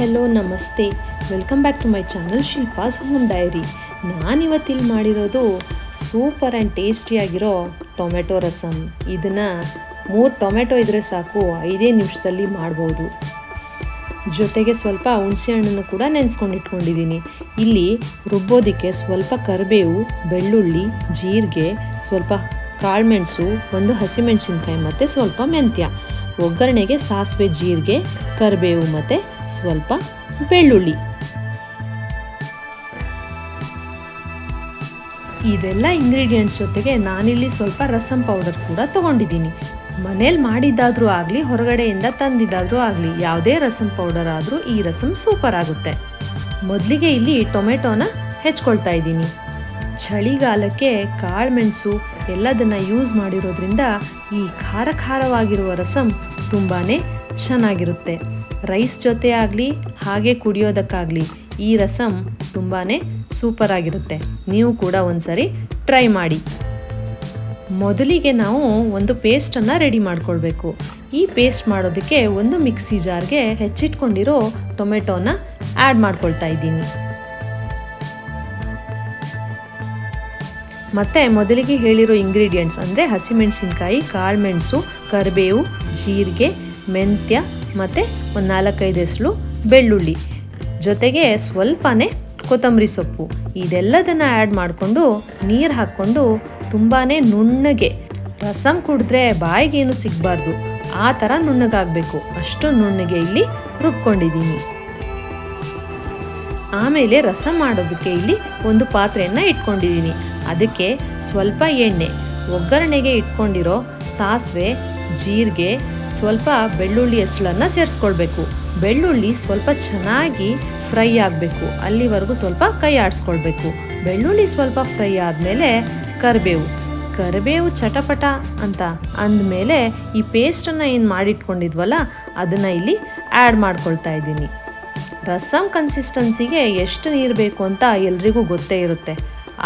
ನಮಸ್ತೆ. Welcome back to my channel Shilpa's home diary. ನಾನಿವತ್ತಿಲ್ಲಿ ಮಾಡಿರೋದು super and ಟೇಸ್ಟಿಯಾಗಿರೋ tomato rasam ಇದನ್ನು ಮೂರು ಟೊಮೆಟೊ ಇದ್ದರೆ ಸಾಕು, ಐದೇ ನಿಮಿಷದಲ್ಲಿ ಮಾಡ್ಬೋದು. ಜೊತೆಗೆ ಸ್ವಲ್ಪ ಹುಣಸೆ ಹಣ್ಣನ್ನು ಕೂಡ ನೆನೆಸ್ಕೊಂಡು ಇಟ್ಕೊಂಡಿದ್ದೀನಿ ಇಲ್ಲಿ ರುಬ್ಬೋದಕ್ಕೆ ಸ್ವಲ್ಪ ಕರಿಬೇವು, ಬೆಳ್ಳುಳ್ಳಿ, ಜೀರಿಗೆ, ಸ್ವಲ್ಪ ಕಾಳುಮೆಣಸು ಒಂದು ಹಸಿಮೆಣಸಿನ್ಕಾಯಿ ಮತ್ತು ಸ್ವಲ್ಪ ಮೆಂತ್ಯ. ಒಗ್ಗರಣೆಗೆ ಸಾಸಿವೆ, ಜೀರಿಗೆ, ಕರಿಬೇವು ಮತ್ತು ಸ್ವಲ್ಪ ಬೆಳ್ಳುಳ್ಳಿ. ಇದೆಲ್ಲ ಇಂಗ್ರೀಡಿಯೆಂಟ್ಸ್ ಜೊತೆಗೆ ನಾನಿಲ್ಲಿ ಸ್ವಲ್ಪ ರಸಂ ಪೌಡರ್ ಕೂಡ ತಗೊಂಡಿದ್ದೀನಿ. ಮನೇಲಿ ಮಾಡಿದ್ದಾದರೂ ಆಗಲಿ, ಹೊರಗಡೆಯಿಂದ ತಂದಿದ್ದಾದರೂ ಆಗಲಿ, ಯಾವುದೇ ರಸಂ ಪೌಡರ್ ಆದರೂ ಈ ರಸಂ ಸೂಪರ್ ಆಗುತ್ತೆ. ಮೊದಲಿಗೆ ಇಲ್ಲಿ ಟೊಮೆಟೊನ ಹೆಚ್ಕೊಳ್ತಾ ಇದ್ದೀನಿ. ಚಳಿಗಾಲಕ್ಕೆ ಕಾಳುಮೆಣಸು ಎಲ್ಲದನ್ನು ಯೂಸ್ ಮಾಡಿರೋದ್ರಿಂದ ಈ ಖಾರ ಖಾರವಾಗಿರುವ ರಸಂ ತುಂಬಾ ಚೆನ್ನಾಗಿರುತ್ತೆ. ರೈಸ್ ಜೊತೆ ಆಗಲಿ ಹಾಗೆ ಕುಡಿಯೋದಕ್ಕಾಗಲಿ, ಈ ರಸಮ್ ತುಂಬಾ ಸೂಪರ್ ಆಗಿರುತ್ತೆ ನೀವು ಕೂಡ ಒಂದ್ಸರಿ ಟ್ರೈ ಮಾಡಿ. ಮೊದಲಿಗೆ ನಾವು ಒಂದು ಪೇಸ್ಟನ್ನು ರೆಡಿ ಮಾಡ್ಕೊಳ್ಬೇಕು. ಈ ಪೇಸ್ಟ್ ಮಾಡೋದಕ್ಕೆ ಒಂದು ಮಿಕ್ಸಿ ಜಾರ್ಗೆ ಹೆಚ್ಚಿಟ್ಕೊಂಡಿರೋ ಟೊಮೆಟೊನ ಆ್ಯಡ್ ಮಾಡ್ಕೊಳ್ತಾ ಇದ್ದೀನಿ. ಮತ್ತು ಮೊದಲಿಗೆ ಹೇಳಿರೋ ಇಂಗ್ರೀಡಿಯೆಂಟ್ಸ್ ಅಂದರೆ ಹಸಿಮೆಣಸಿನ್ಕಾಯಿ ಕಾಳುಮೆಣಸು ಕರಿಬೇವು, ಜೀರಿಗೆ ಮೆಂತ್ಯ ಮತ್ತು ಒಂದು ನಾಲ್ಕೈದು ಹೆಸರು ಬೆಳ್ಳುಳ್ಳಿ. ಜೊತೆಗೆ ಸ್ವಲ್ಪನೇ ಕೊತ್ತಂಬರಿ ಸೊಪ್ಪು. ಇದೆಲ್ಲದನ್ನು ಆ್ಯಡ್ ಮಾಡಿಕೊಂಡು ನೀರು ಹಾಕ್ಕೊಂಡು ತುಂಬಾ ನುಣ್ಣಗೆ ರಸಂ ಕುಡಿದ್ರೆ ಬಾಯಿಗೇನು ಸಿಗಬಾರ್ದು. ಆ ಥರ ನುಣ್ಣಗಾಗಬೇಕು. ಅಷ್ಟು ನುಣ್ಣಗೆ ಇಲ್ಲಿ ರುಬ್ಕೊಂಡಿದ್ದೀನಿ. ಆಮೇಲೆ ರಸಮ್ ಮಾಡೋದಕ್ಕೆ ಇಲ್ಲಿ ಒಂದು ಪಾತ್ರೆಯನ್ನು ಇಟ್ಕೊಂಡಿದ್ದೀನಿ. ಅದಕ್ಕೆ ಸ್ವಲ್ಪ ಎಣ್ಣೆ. ಒಗ್ಗರಣೆಗೆ ಇಟ್ಕೊಂಡಿರೋ ಸಾಸಿವೆ, ಜೀರಿಗೆ ಸ್ವಲ್ಪ ಬೆಳ್ಳುಳ್ಳಿ ಹೆಸಳನ್ನು ಸೇರಿಸ್ಕೊಳ್ಬೇಕು. ಬೆಳ್ಳುಳ್ಳಿ ಸ್ವಲ್ಪ ಚೆನ್ನಾಗಿ ಫ್ರೈ ಆಗಬೇಕು. ಅಲ್ಲಿವರೆಗೂ ಸ್ವಲ್ಪ ಕೈ ಆಡಿಸ್ಕೊಳ್ಬೇಕು. ಬೆಳ್ಳುಳ್ಳಿ ಸ್ವಲ್ಪ ಫ್ರೈ ಆದಮೇಲೆ ಕರಿಬೇವು. ಕರಿಬೇವು ಚಟಪಟ ಅಂತ ಅಂದಮೇಲೆ ಈ ಪೇಸ್ಟನ್ನು ಏನು ಮಾಡಿಟ್ಕೊಂಡಿದ್ವಲ್ಲ, ಅದನ್ನು ಇಲ್ಲಿ ಆ್ಯಡ್ ಮಾಡ್ಕೊಳ್ತಾ ಇದ್ದೀನಿ. ರಸಮ್ ಕನ್ಸಿಸ್ಟೆನ್ಸಿಗೆ ಎಷ್ಟು ನೀರು ಬೇಕು ಅಂತ ಎಲ್ರಿಗೂ ಗೊತ್ತೇ ಇರುತ್ತೆ.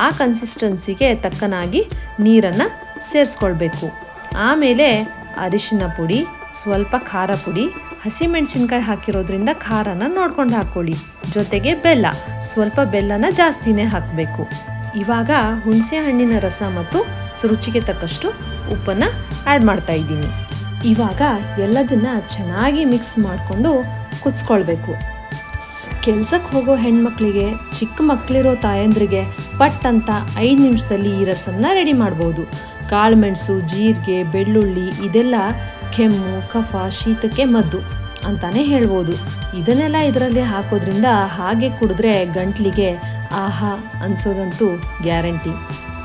ಆ ಕನ್ಸಿಸ್ಟೆನ್ಸಿಗೆ ತಕ್ಕನಾಗಿ ನೀರನ್ನು ಸೇರಿಸ್ಕೊಳ್ಬೇಕು. ಆಮೇಲೆ ಅರಿಶಿನ ಪುಡಿ, ಸ್ವಲ್ಪ ಖಾರ ಪುಡಿ, ಹಸಿಮೆಣಸಿನ್ಕಾಯಿ ಹಾಕಿರೋದ್ರಿಂದ ಖಾರನ ನೋಡ್ಕೊಂಡು ಹಾಕ್ಕೊಳ್ಳಿ ಜೊತೆಗೆ ಬೆಲ್ಲ, ಸ್ವಲ್ಪ ಬೆಲ್ಲನ ಜಾಸ್ತಿನೇ ಹಾಕಬೇಕು. ಇವಾಗ ಹುಣಸೆ ಹಣ್ಣಿನ ರಸ ಮತ್ತು ರುಚಿಗೆ ತಕ್ಕಷ್ಟು ಉಪ್ಪನ್ನು ಆ್ಯಡ್ ಮಾಡ್ತಾ ಇದ್ದೀನಿ. ಇವಾಗ ಎಲ್ಲದನ್ನ ಚೆನ್ನಾಗಿ ಮಿಕ್ಸ್ ಮಾಡಿಕೊಂಡು ಕುದಿಸ್ಕೊಳ್ಬೇಕು. ಕೆಲ್ಸಕ್ಕೆ ಹೋಗೋ ಹೆಣ್ಮಕ್ಳಿಗೆ, ಚಿಕ್ಕ ಮಕ್ಕಳಿರೋ ತಾಯಂದ್ರಿಗೆ ಪಟ್ ಅಂತ ಐದು ನಿಮಿಷದಲ್ಲಿ ಈ ರಸನ್ನ ರೆಡಿ ಮಾಡ್ಬೋದು. ಕಾಳುಮೆಣಸು, ಜೀರಿಗೆ, ಬೆಳ್ಳುಳ್ಳಿ, ಇದೆಲ್ಲ ಕೆಮ್ಮು, ಕಫ, ಶೀತಕ್ಕೆ ಮದ್ದು ಅಂತಾನೆ ಹೇಳ್ಬೋದು. ಇದನ್ನೆಲ್ಲ ಇದರಲ್ಲಿ ಹಾಕೋದ್ರಿಂದ ಹಾಗೆ ಕುಡಿದ್ರೆ ಗಂಟ್ಲಿಗೆ ಆಹಾ ಅನ್ಸೋದಂತೂ ಗ್ಯಾರಂಟಿ.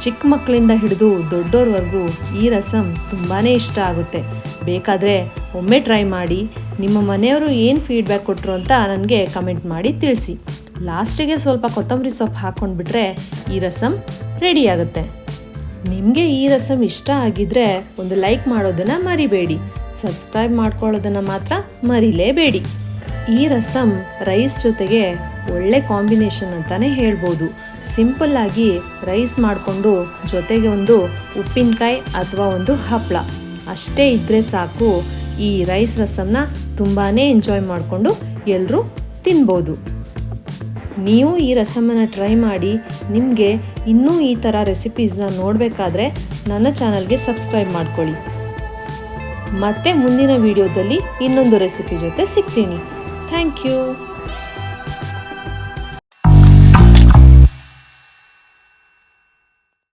ಚಿಕ್ಕ ಮಕ್ಕಳಿಂದ ಹಿಡಿದು ದೊಡ್ಡೋರ್ವರೆಗೂ ಈ ರಸಂ ತುಂಬಾ ಇಷ್ಟ ಆಗುತ್ತೆ. ಬೇಕಾದರೆ ಒಮ್ಮೆ ಟ್ರೈ ಮಾಡಿ, ನಿಮ್ಮ ಮನೆಯವರು ಏನು ಫೀಡ್ಬ್ಯಾಕ್ ಕೊಟ್ಟರು ಅಂತ ನನಗೆ ಕಮೆಂಟ್ ಮಾಡಿ ತಿಳಿಸಿ. ಲಾಸ್ಟಿಗೆ ಸ್ವಲ್ಪ ಕೊತ್ತಂಬರಿ ಸೊಪ್ಪು ಹಾಕ್ಕೊಂಡ್ಬಿಟ್ರೆ ಈ ರಸಂ ರೆಡಿ ಆಗುತ್ತೆ. ನಿಮಗೆ ಈ ರಸಮ್ ಇಷ್ಟ ಆಗಿದ್ರೆ ಒಂದು ಲೈಕ್ ಮಾಡೋದನ್ನು ಮರಿಬೇಡಿ. ಸಬ್ಸ್ಕ್ರೈಬ್ ಮಾಡ್ಕೊಳ್ಳೋದನ್ನು ಮಾತ್ರ ಮರಿಲೇಬೇಡಿ. ಈ ರಸಮ್ ರೈಸ್ ಜೊತೆಗೆ ಒಳ್ಳೆ ಕಾಂಬಿನೇಷನ್ ಅಂತಲೇ ಹೇಳ್ಬೋದು. ಸಿಂಪಲ್ಲಾಗಿ ರೈಸ್ ಮಾಡಿಕೊಂಡು ಜೊತೆಗೆ ಒಂದು ಉಪ್ಪಿನಕಾಯಿ ಅಥವಾ ಒಂದು ಹಪ್ಪಳ ಅಷ್ಟೇ ಇದ್ದರೆ ಸಾಕು, ಈ ರೈಸ್ ರಸಂನ ತುಂಬಾ ಎಂಜಾಯ್ ಮಾಡಿಕೊಂಡು ಎಲ್ಲರೂ ತಿನ್ಬೋದು. ನೀವು ಈ ರಸಮನ್ನು ಟ್ರೈ ಮಾಡಿ ನಿಮಗೆ ಇನ್ನೂ ಈ ಥರ ರೆಸಿಪೀಸ್ನ ನೋಡಬೇಕಾದ್ರೆ ನನ್ನ ಚಾನಲ್ಗೆ ಸಬ್ಸ್ಕ್ರೈಬ್ ಮಾಡ್ಕೊಳ್ಳಿ. ಮತ್ತೆ ಮುಂದಿನ ವಿಡಿಯೋದಲ್ಲಿ ಇನ್ನೊಂದು ರೆಸಿಪಿ ಜೊತೆ ಸಿಗ್ತೀನಿ. Thank you